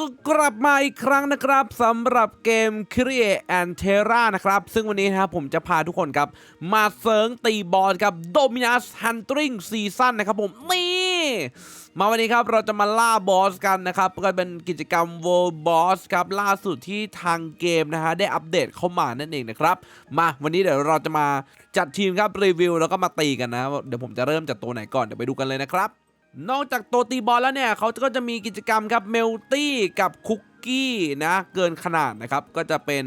ก็กลับมาอีกครั้งนะครับสำหรับเกม Create and Terra นะครับ ซึ่งวันนี้นะครับผมจะพาทุกคนครับ มาเซิร์งตีบอลกับ Dominus Hunting Season นะครับผม นี่มาวันนี้ครับเราจะมาล่าบอสกันนะครับ ก็เป็นกิจกรรม World Boss ครับ ล่าสุดที่ทางเกมนะฮะได้อัปเดตเข้ามานั่นเองนะครับ มาวันนี้เดี๋ยวเราจะมาจัดทีมครับรีวิวแล้วก็มาตีกันนะ เดี๋ยวผมจะเริ่มจากตัวไหนก่อนเดี๋ยวไปดูกันเลยนะครับ นอกจากตัวตีบอลแล้วเนี่ยเขาก็จะมีกิจกรรมครับเมลตี้กับคุกกี้นะเกินขนาดนะครับก็จะเป็น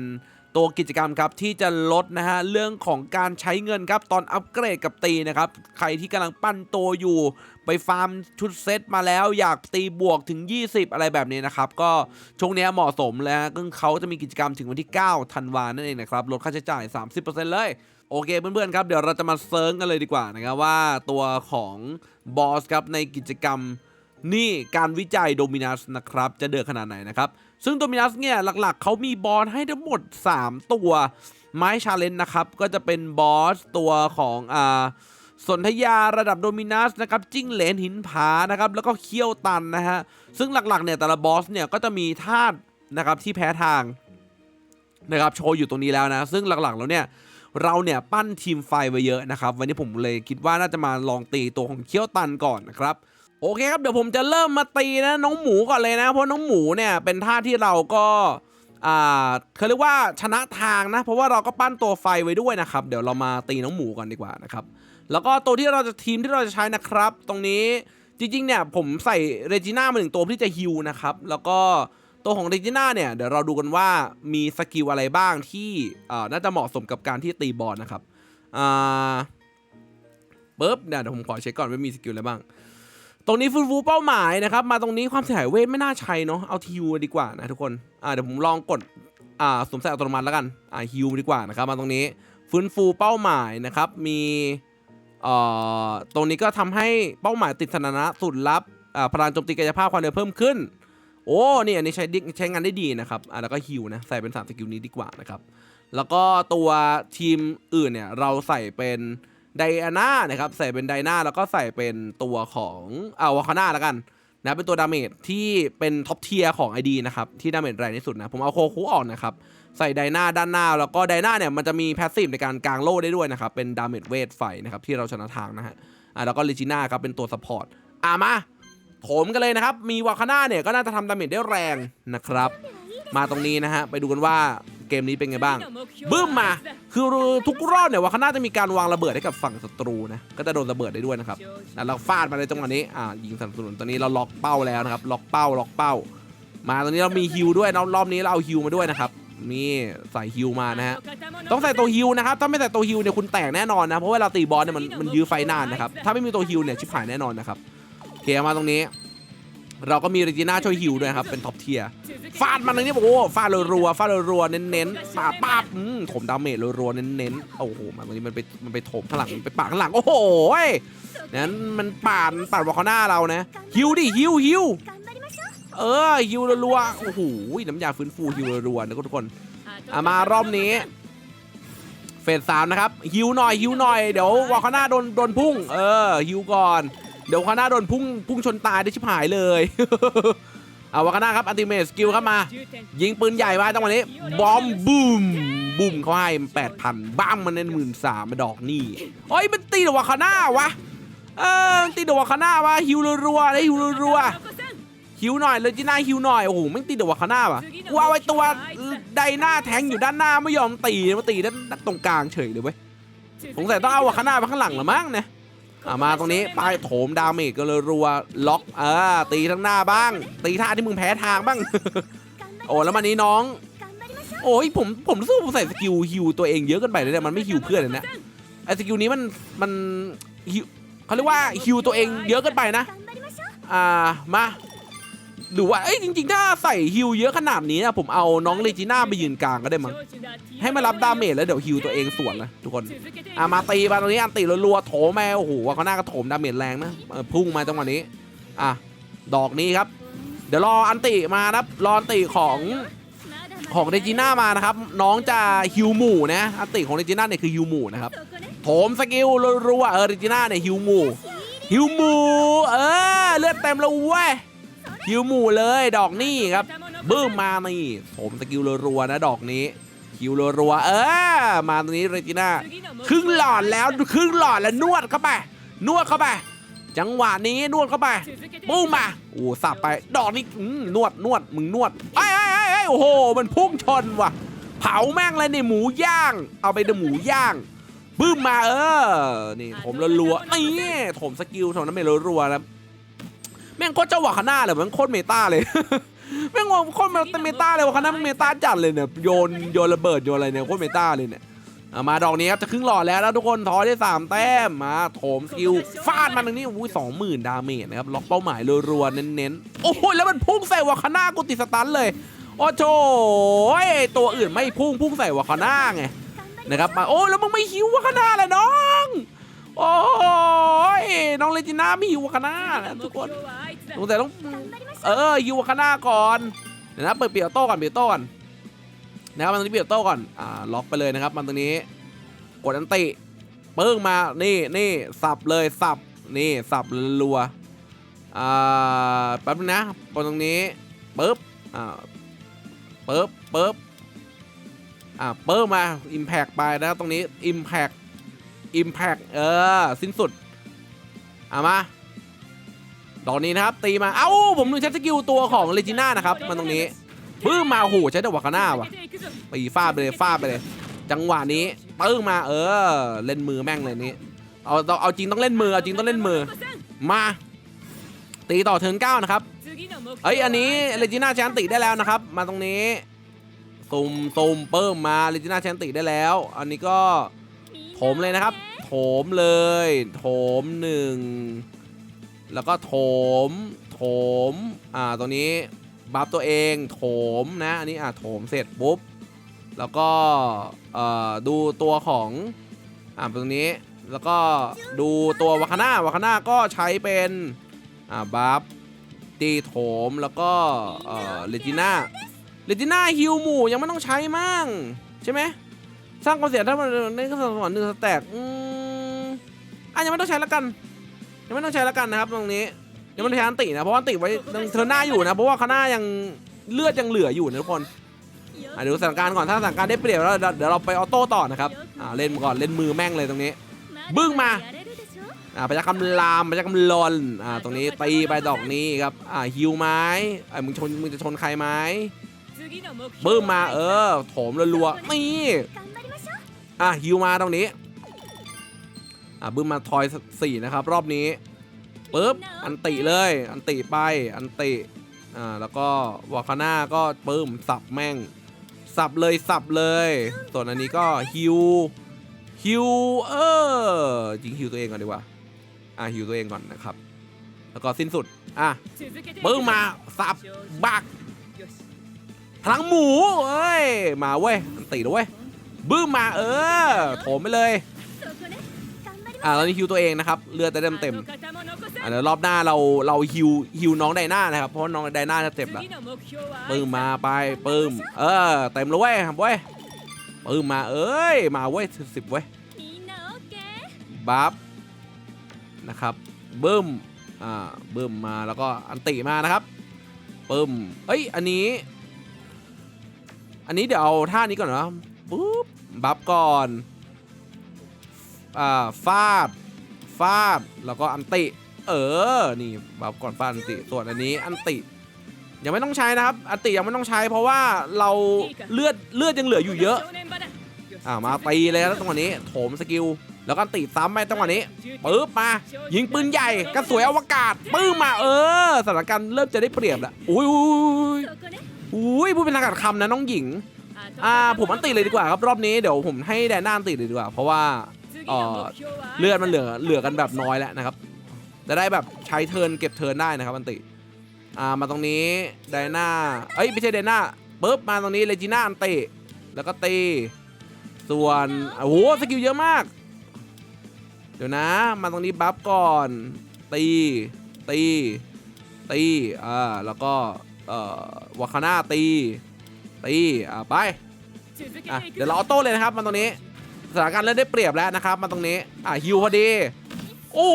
ตัวกิจกรรมครับที่จะลดนะฮะเรื่องของการใช้เงินครับตอนอัปเกรดกับตีนะครับใครที่กำลังปั้นตัวอยู่ ไปฟาร์มชุดเซตมาแล้วอยากตีบวกถึง 20 อะไรแบบนี้นะครับก็ช่วงนี้เหมาะสมแล้วก็เขาจะมีกิจกรรมถึงวันที่ 9 ธันวานั่นเองนะครับลดค่าใช้จ่าย 30%เลย โอเคเพื่อนๆครับเดี๋ยวเราจะมาเซิร์งกันเลยดีกว่านะครับว่าตัวของบอสครับในกิจกรรมนี่การวิจัยโดมินัสนะครับจะเดือดขนาดไหนนะครับ ซึ่งโดมินัสเนี่ยหลักๆ เขามีบอสให้ทั้งหมด 3 ตัวไม้ชาเลนจ์นะครับ ก็จะเป็นบอสตัวของอ่าสนธยาระดับโดมินัสนะครับจิ้งเหลนหินผานะครับแล้วก็เขี้ยวตันนะฮะซึ่งหลักๆเนี่ยแต่ละบอสเนี่ยก็จะมีธาตุนะครับที่แพ้ทางนะครับโชว์อยู่ตรงนี้แล้วนะ ซึ่งหลักๆแล้วเนี่ย เราเนี่ยปั้นทีมไฟไว้เยอะนะครับ วันนี้ผมเลยคิดว่าน่าจะมาลองตีตัวของเคี้ยวตันก่อนนะครับโอเคครับเดี๋ยวผมจะเริ่มมาตีนะน้องหมูก่อนเลยนะ เพราะน้องหมูเนี่ยเป็นท่าที่เราก็อ่าเขาเรียกว่าชนะทางนะ เพราะว่าเราก็ปั้นตัวไฟไว้ด้วยนะครับ เดี๋ยวเรามาตีน้องหมูก่อนดีกว่านะครับแล้วก็ตัวที่เราจะทีมที่เราจะใช้นะครับ ตรงนี้จริงๆเนี่ยผมใส่เรจิน่ามาหนึ่งตัวที่จะฮิวนะครับแล้วก็ ตัวของเรจิน่าเนี่ยเดี๋ยวเราดูกันว่ามีสกิลอะไรบ้างที่น่าจะเหมาะสมกับการที่ตีบอลนะครับปึ๊บเนี่ยเดี๋ยวผมขอเช็คก่อนว่ามีสกิลอะไรบ้าง ตรงนี้ฟื้นฟูเป้าหมายนะครับ มาตรงนี้ความเสียหายเวทไม่น่าใช้เนาะเอาฮิวดีกว่านะทุกคนเดี๋ยวผมลองกดสวมใส่อัตโนมัติแล้วกันฮิวดีกว่านะครับ มาตรงนี้ฟื้นฟูเป้าหมายนะครับมีตรงนี้ก็ทำให้เป้าหมายติดสถานะสุดลับพลังโจมตีกายภาพความเร็วเพิ่มขึ้น โอ้เนี่อันนี้ใช้ดิใช้งานได้ดีนะครับอ่าแล้วก็ฮิวนะใส่เป็นสามสกิลนี้ดีกว่านะครับแล้วก็ตัวทีมอื่นเนี่ยเราใส่เป็นไดอาน่านะครับใส่เป็นไดนาแล้วก็ใส่เป็นตัวของอ่าวาคาน่าแล้วกันนะเป็นตัวดาเมจที่เป็นท็อปเทียร์ของ ID นะครับที่ดาเมจแรงที่สุดนะผมเอาโคคูออกนะครับใส่ไดนาด้านหน้า แล้วก็ไดนาเนี่ยมันจะมีแพสซีฟในการกางโล่ได้ด้วยนะครับเป็นดาเมจเวทไฟนะครับที่เราชนะทางนะฮะอ่าแล้วก็ลิจิน่าครับเป็นตัวซัพพอร์ตอ่ามา โถมกันเลยนะครับ มีวาคาน่าเนี่ยก็น่าจะทำดาเมจได้แรงนะครับ มาตรงนี้นะฮะ ไปดูกันว่าเกมนี้เป็นไงบ้าง บึ้มมา คือทุกรอบเนี่ยวาเขาน่าจะมีการวางระเบิดให้กับฝั่งศัตรูนะ ก็จะโดนระเบิดได้ด้วยนะครับแล้วเราฟาดมาในจังหวะนี้ อ่า ยิงสนับสนุนตอนนี้เราล็อกเป้าแล้วนะครับ ล็อกเป้า ล็อกเป้า มาตอนนี้เรามีฮิวด้วยรอบนี้เราเอาฮิวมาด้วยนะครับนี่ใส่ฮิวมานะฮะ ต้องใส่ตัวฮิวนะครับ ถ้าไม่ใส่ตัวฮิวเนี่ยคุณแตกแน่นอนนะ เพราะเวลาตีบอลเนี่ยมันมันยื้อไฟนานนะครับ ถ้าไม่มีตัวฮิวเนี่ยชิบหายแน่นอนนะครับ โอเคมาตรงนี้ เราก็มีเรจิน่าช่วยฮิวด้วยครับ เป็นท็อปเทียร์ฟาดมันเลยนี่โอ้โหฟาดรัวๆฟาดรัวๆเน้นๆปาดปาบอืมถมดาเมจรัวๆเน้นๆโอ้โหมันตรงนี้มันไปมันไปถมข้างหลังไปปาดข้างหลังโอ้โหยนั้นมันปาดปาดวอลคาน่าเรานะฮิวดิฮิวฮิวเออฮิวรัวๆโอ้โหน้ำยาฟื้นฟูฮิวรัวๆนะทุกคนอะมารอบนี้เฟสสามนะครับฮิวหน่อยฮิวหน่อยเดี๋ยววอลคาน่าโดนโดนพุ่ง เออฮิวก่อน เดี๋ยววอลคาน่าโดนพุ่งพุ่งชนตายได้ชิบหายเลย เอาวาคาน่าครับอัลติเมทสกิลครับมา ยิงปืนใหญ่มาจังหวะนี้ บอมบูมบูมเขาให้แปดพันบ้ามมันเน้นหมื่นสามดอกนี่เฮ้ยมันตีดวาคาน่าวะ เออตีดวาคาน่าวะฮิวรัวๆได้ฮิวรัวๆฮิวหน่อยเลยจีน่าฮิวหน่อยโอ้โหไม่งตีดวาคาน่าวะกูเอาไว้ตัวไดหน้าแทงอยู่ด้านหน้าไม่ยอมตีมาตีด้านตรงกลางเฉยเลยเว้ยสงสัยต้องเอาวาคาน่าไปข้างหลังละมั้งเนี่ยอะ มาตรงนี้ป้ายโถมดาเมจก็เลยรัวล็อกเออตีทั้งหน้าบ้าง ตีท่าที่มึงแพ้ทางบ้าง โอ้แล้วมันนี้น้อง โอ้ยผมผมรู้สึกว่าผมใส่สกิลฮิวตัวเองเยอะเกินไปเลยเนี่ยมันไม่ฮิวเพื่อนเลยนะไอ้สกิลนี้มันมันฮิวเขาเรียกว่าฮิวตัวเองเยอะเกินไปนะ อ่ามา หรือว่าเอ้ยจริงๆ ถ้าใส่ฮิวเยอะขนาดนี้นะผมเอาน้องเลจิน่าไปยืนกลางก็ได้มั้งให้มารับดาเมจแล้วเดี๋ยวฮิวตัวเองสวนนะทุกคนอะมาตีมาตรงนี้อันตีรัวๆโถมแม่โอ้โหว่าเขาหน้าก็โถมดาเมจแรงนะพุ่งมาจังหวะนี้อะดอกนี้ครับ เดี๋ยวรออันติมานะครับรออันติของของเรจิน่ามานะครับ น้องจะฮิวหมู่นะอันติของเรจิน่าเนี่ยคือฮิวหมู่นะครับโถมสกิลรัวๆเออเรจิน่าเนี่ยฮิวหมู่ฮิวหมู่เออเลือดเต็มแล้วเว้ย ฮิวหมู่เลยดอกนี่ครับบึ้มมานี่ผมสกิลรัวๆนะดอกนี้ฮิวรัวๆเออมาตรงนี้เรจิน่าครึ่งหลอดแล้วครึ่งหลอดแล้วนวดเข้าไป นวดเข้าไป จังหวะนี้นวดเข้าไปปุ้มมาโอ้สับไป ดอกนี้นวดนวดมึงนวดไอ้ไอ้ไอ้ไอ้โอ้โห มันพุ่งชนว่ะ เผาแม่งเลยนี่หมูย่าง เอาไปเดหมูย่างบึ้มมาเออ นี่ผมรัวๆนี่ผมสกิลถมน้ำเมลรัวๆนะ แม่งโคตรเจ้าหวาคาน่าเลยแม่งโคตรเมตาเลย แม่งว่าโคตรเมตาเลยวาคาน่าเมตาจัดเลยเนี่ยโยนโยนระเบิดโยนอะไรเนี่ยโคตรเมตาเลยเนี่ยมาดอกนี้ครับจะครึ่งหลอดแล้วแล้วทุกคนทอยได้สามแต้มมาโถมสกิลฟาดมันตรงนี้อุ้ยสองหมื่นดาเมจนะครับล็อกเป้าหมายรัวๆเน้นๆโอ้โหแล้วมันพุ่งใส่วาคาน่ากูติดสตันเลยโอ้โถยตัวอื่นไม่พุ่งพุ่งใส่วาคาน่าไงนะครับมาโอ้แล้วมึงไม่หิววาคาน่าเลยน้องโอ้ยน้องเลจิน่าไม่หิววาคาน่านะทุกคน สงสัยต้องเออหิววาคาน่าก่อนเดี๋ยวนะเปิดเปียโต้ก่อนเปียโต้ก่อนนะครับมันตรงนี้เปียโต้ก่อนอ่าล็อกไปเลยนะครับ มันตรงนี้กดอันติเปิ้งมานี่นี่สับเลยสับนี่สับรัวๆอ่าแป๊บนึงนะกดตรงนี้ปึ๊บอ่าปึ๊บปึ๊บอะเปิ้มมา Impact ไปนะครับตรงนี้ Impact Impact เออสิ้นสุดอะมา ดอกนี้นะครับตีมา เอ้า ผมลืมใช้สกิลตัวของเลจิน่านะครับมันตรงนี้ปื้มมาโอ้โหใช้ดอกวาคาน่าว่ะตีฟาดไปเลยฟาดไปเลย จังหวะนี้ปึ้งมาเออ เล่นมือแม่งเลยนี้เอาเอาเอาจริงต้องเล่นมือเอาจริงต้องเล่นมือมา ตีต่อเทิร์นเก้านะครับเอ้ยอันนี้เลจิน่าแชนติได้แล้วนะครับ มาตรงนี้ตุ่มตุ่มเปิ้มมาเลจิน่าแชนติได้แล้ว อันนี้ก็โถมเลยนะครับโถมเลยโถมหนึ่ง แล้วก็โถม โถม อ่าตรงนี้บัฟตัวเอง โถมนะ อันนี้อ่าโถมเสร็จปุ๊บ แล้วก็ เอ่อ ดูตัวของ อ่าตรงนี้ แล้วก็ดูตัววาคาน่าวาคาน่าก็ใช้เป็น อ่า บัฟตีโถม แล้วก็ เอ่อ เลจิน่า เลจิน่าฮิวหมู่ยังไม่ต้องใช้มั่งใช่ไหม สร้างความเสียถ้ามันในก็สวรรค์หนึ่งสแต็กอืมอะยังไม่ต้องใช้แล้วกัน ยังไม่ต้องใช้แล้วกันนะครับตรงนี้ยังไม่ต้องใช้อันตินะเพราะว่าอันติไว้เธอหน้าอยู่นะเพราะว่าขาหน้ายังเลือดยังเหลืออยู่นะทุกคนอะเดี๋ยวดูสถานการณ์ก่อนถ้าสถานการณ์ได้เปรียบแล้วเดี๋ยวเราไปออโต้ต่อนะครับอ่าเล่นก่อนเล่นมือแม่งเลยตรงนี้ บึ้งมาอ่าพยักคำรามพยักคำลนอ่าตรงนี้ตีไปดอกนี้ครับอ่าฮิวไม้อ่ามึงชนมึงจะชนใครไหมบึ้มมาเออโถมรัวๆนี่อะฮิวมาตรงนี้ อ่าบึ้มมาทอยสี่นะครับ รอบนี้ปึ๊บอันติเลย อันติไปอันติอ่าแล้วก็วาคาน่าก็ปึ้มสับแม่ง สับเลยสับเลย ส่วนอันนี้ก็ฮิวฮิวเออจริงฮิวตัวเองก่อนดีกว่าอะฮิวตัวเองก่อนนะครับ แล้วก็สิ้นสุดอะปึ้งมาสับบักพลังหมูเอ้ยมาเว้ยอันตีแล้วเว้ยบึ้มมาเออโถมไปเลย อะตอนนี้ฮิวตัวเองนะครับเลือดจะเต็มเต็มอะเดี๋ยวรอบหน้าเราเราฮิวฮิวน้องไดนานะครับเพราะน้องไดนาจะเจ็บล้วปึ้มมาไปปึ้มเออเต็มแล้วเว้ยครับเว้ยปึ้มมาเอ้ยมาเว้ยสิบเว้ยบัฟนะครับบึ้มอ่าบึ้มมาแล้วก็อันติมานะครับปึ้มเอ้ยอันนี้ อันนี้เดี๋ยวเอาท่านี้ก่อนนะปุ๊บบัฟก่อน อ่าฟาด ฟาด แล้วก็อันติ เออ นี่บัฟก่อนฟาดอันติ ส่วนอันนี้อันติ ยังไม่ต้องใช้นะครับ อันติยังไม่ต้องใช้เพราะว่าเราเลือดเลือดยังเหลืออยู่เยอะ อ่ามาตีเลยแล้วตรงนี้โถมสกิล แล้วก็ตีซ้ำไปจังหวะนี้ปึ๊บมา ยิงปืนใหญ่กระสวยอวกาศปื้มมาเออสถานการณ์เริ่มจะได้เปรียบแล้วอุ้ยอุ้ยอุ้ยพูดเป็นทางการคำนะน้องหญิงอ่าผมอันติเลยดีกว่าครับรอบนี้เดี๋ยวผมให้แดนน้าอันติเลยดีกว่าเพราะว่า เลือดมันเหลือเหลือกันแบบน้อยแล้วนะครับ จะได้แบบใช้เทิร์นเก็บเทิร์นได้นะครับอันติอ่ามาตรงนี้ไดนาเอ้ยไม่ใช่ไดนาปึ๊บมาตรงนี้เลจิน่าอันติแล้วก็ตีส่วนโอ้โหสกิลเยอะมาก เดี๋ยวนะ มาตรงนี้บัฟก่อนตีตีตีอ่าแล้วก็เอ่อวาคาน่าตีตีอ่าไปอะเดี๋ยวเราออโต้เลยนะครับมาตรงนี้ สถานการณ์เริ่มได้เปรียบแล้วนะครับ มาตรงนี้ อ่าฮิวพอดี โอ้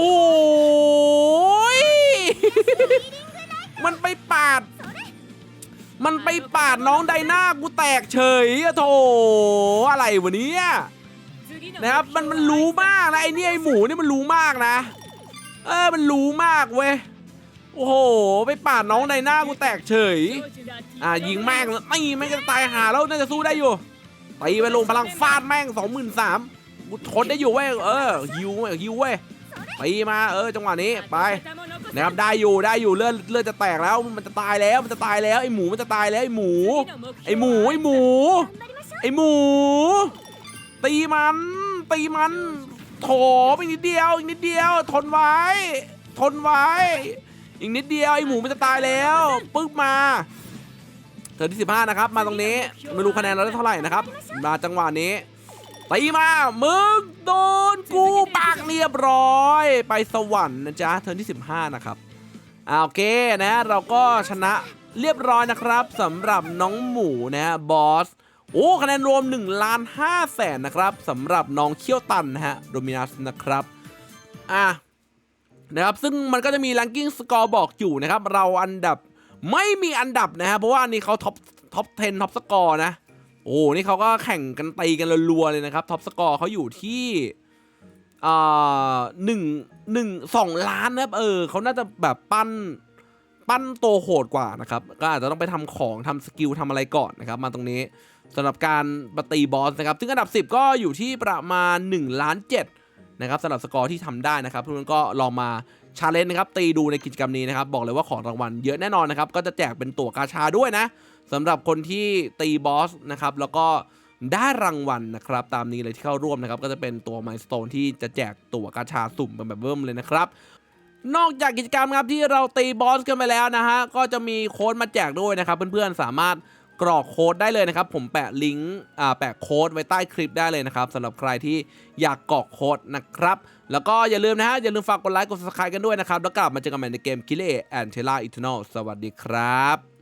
ยมันไปปาด มันไปปาดน้องไดนากูแตกเฉยอะโถอะไรวะเนี่ยนะครับมันมันรู้มากนะไอ้นี่ไอ้หมูนี่มันรู้มากนะ เออมันรู้มากเว้ยโอ้โห ไปปาดน้องไดนากูแตกเฉย อ่ายิงแม่งแล้วไม่แม่งจะตายหาแล้วน่าจะสู้ได้อยู่ ตีไปลงพลังฟาดแม่งสองหมื่นสามกูทนได้อยู่เว้ยเออฮิวเว้ยฮิวเว้ยตีมาเออจังหวะนี้ไปนะครับได้อยู่ได้อยู่เลือดเลือดจะแตกแล้วมันจะตายแล้วมันจะตายแล้วไอหมูมันจะตายแล้วไอหมู ไอหมูไอหมู ไอหมู ตีมันตีมันโถอีกนิดเดียวอีกนิดเดียว ทนไว้ ทนไว้ อีกนิดเดียวไอหมูมันจะตายแล้วปึ๊บมา เธอที่ 15 นะครับ มาตรงนี้ไม่รู้คะแนนเราได้เท่าไหร่นะครับ มาจังหวะนี้ตีมา มึงโดนกูปากเรียบร้อย ไปสวรรค์นะจ๊ะเธอที่ 15 นะครับอ่าโอเคนะ เราก็ชนะเรียบร้อยนะครับสำหรับน้องหมูนะบอสโอ้คะแนนรวม1ล้าน5แสนนะครับสำหรับน้องเขี้ยวตันนะฮะโดมินัสนะครับอะนะครับซึ่งมันก็จะมี ranking score บอกอยู่นะครับ เราอันดับ ไม่มีอันดับนะฮะเพราะว่าอันนี้เขาท็อปท็อป10ท็อปสกอร์นะ โอ้นี่เขาก็แข่งกันตีกันรัวๆเลยนะครับท็อปสกอร์เขาอยู่ที่อ่าหนึ่งหนึ่งสองล้านนะครับเออเขาน่าจะแบบปั้นปั้นโตวโหดกว่านะครับ ก็อาจจะต้องไปทำของทำสกิลทำอะไรก่อนนะครับ มาตรงนี้สำหรับการปตีบอสนะครับ ซึ่งอันดับ 10 ก็อยู่ที่ประมาณ1ล้าน7 นะครับสำหรับสกอร์ที่ทำได้นะครับเพื่อนๆก็ลองมาชาเลนจ์นะครับตีดูในกิจกรรมนี้นะครับบอกเลยว่าของรางวัลเยอะแน่นอนนะครับก็จะแจกเป็นตั๋วกาชาด้วยนะสำหรับคนที่ตีบอสนะครับแล้วก็ได้รางวัลนะครับตามนี้เลยที่เข้าร่วมนะครับก็จะเป็นตัวม l สโตนที่จะแจกตั๋วกาชาสุ่มเป็นแบบเบิ่มเลยนะครับนอกจากกิจกรรมครับที่เราตีบอสกันไปแล้วนะฮะก็จะมีโค้ดมาแจกด้วยนะครับเพื่อนๆสามารถ กรอกโค้ดได้เลยนะครับ ผมแปะลิงก์อ่าแปะโค้ดไว้ใต้คลิปได้เลยนะครับสำหรับใครที่อยากกรอกโค้ดนะครับ แล้วก็อย่าลืมนะฮะ อย่าลืมฝากกดไลค์กด subscribe กันด้วยนะครับ แล้วกลับมาเจอกันใหม่ในเกม k i l l e and t e l a Eternal สวัสดีครับ